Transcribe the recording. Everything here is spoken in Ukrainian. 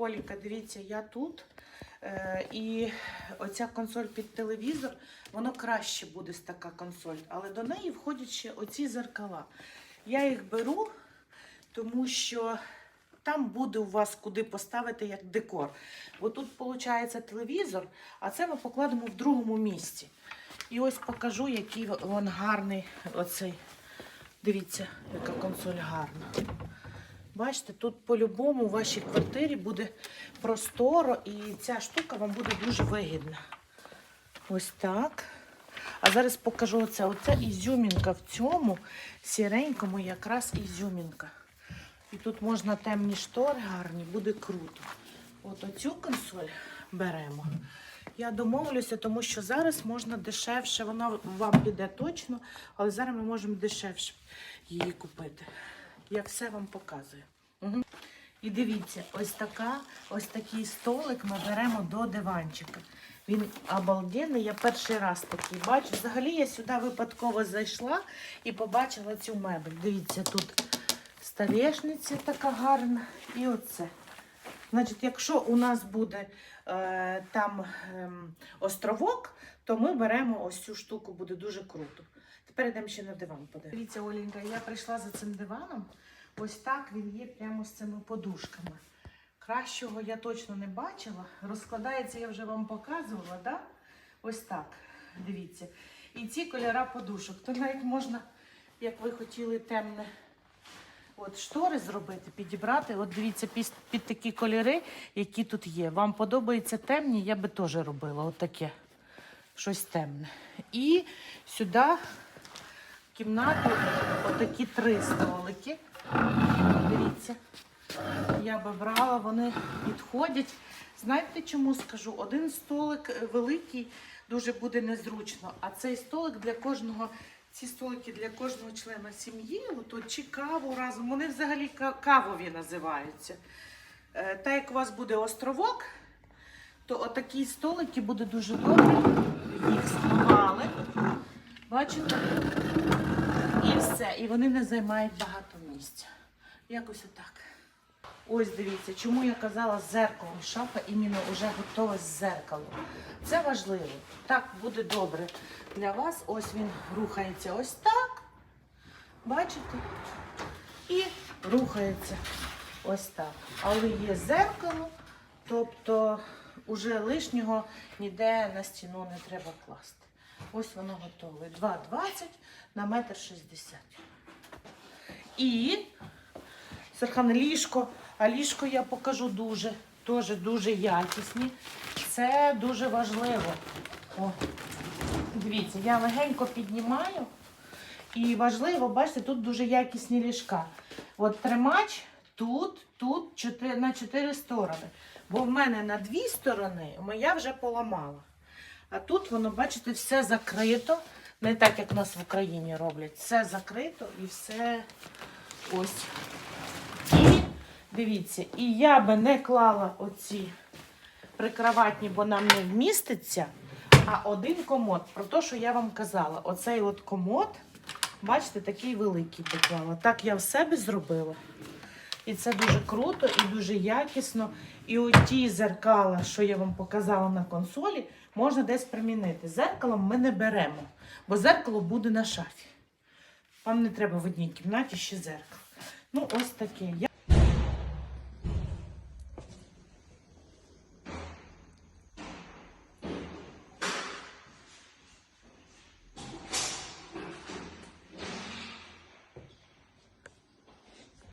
Оліка, дивіться, я тут. Е, і оця консоль під телевізор, воно краще буде така консоль, але до неї входять ще оці зеркала. Я їх беру, тому що там буде у вас куди поставити як декор. Бо тут виходить телевізор, а це ми покладемо в другому місці. І ось покажу, який він гарний оцей. Дивіться, яка консоль гарна. Бачите, тут по-любому у вашій квартирі буде просторо і ця штука вам буде дуже вигідна. Ось так. А зараз покажу оце. Оце ізюмінка в цьому сіренькому якраз ізюмінка. І тут можна темні штори гарні, буде круто. От оцю консоль беремо. Я домовлюся, тому що зараз можна дешевше, вона вам піде точно, але зараз ми можемо дешевше її купити. Я все вам показую. Угу. І дивіться, ось така, ось такий столик ми беремо до диванчика. Він обалденний, я перший раз такий бачу. Взагалі я сюди випадково зайшла і побачила цю мебель. Дивіться, тут столешниця така гарна. І оце. Значить, якщо у нас буде е, там ем, островок, то ми беремо ось цю штуку, буде дуже круто. Тепер йдемо ще на диван подивимося. Дивіться, Олінка, я прийшла за цим диваном. Ось так він є прямо з цими подушками. Кращого я точно не бачила. Розкладається, я вже вам показувала, да? Ось так. Дивіться. І ці кольора подушок. То навіть можна, як ви хотіли, темне от штори зробити, підібрати. От дивіться, під, під такі кольори, які тут є. Вам подобаються темні, я би теж робила отаке. Щось темне. І сюди кімнату отакі три столики. Дивіться. Я би брала, вони підходять. Знаєте, чому скажу? Один столик е, великий, дуже буде незручно, а цей столик для кожного, ці столики для кожного члена сім'ї, чи каву разом, вони взагалі кавові називаються. Е, Та як у вас буде островок, то отакі столики буде дуже добре. Їх склали. Бачите? І все. І вони не займають багато місця. Якось отак. Ось дивіться, чому я казала зеркало. Шафа іменно вже готова з зеркалом. Це важливо. Так буде добре для вас. Ось він рухається ось так. Бачите? І рухається ось так. Але є зеркало, тобто уже лишнього ніде на стіну не треба класти. Ось воно готове. 2,20 на метр 60. І Серхан ліжко. А ліжко я покажу дуже, теж дуже якісні. Це дуже важливо. О, дивіться, я легенько піднімаю. І важливо, бачите, тут дуже якісні ліжка. От тримач тут, тут на чотири сторони. Бо в мене на дві сторони моя вже поламала. А тут воно, бачите, все закрито. Не так, як в нас в Україні роблять. Все закрито і все ось. І дивіться, і я би не клала оці прикроватні, бо нам не вміститься. А один комод, про те, що я вам казала, оцей от комод, бачите, такий великий поклала. Так я в себе зробила. І це дуже круто і дуже якісно. І оті зеркала, що я вам показала на консолі, можна десь примінити. Зеркалом ми не беремо, бо зеркало буде на шафі. Вам не треба в одній кімнаті ще зеркало. Ну, ось таке.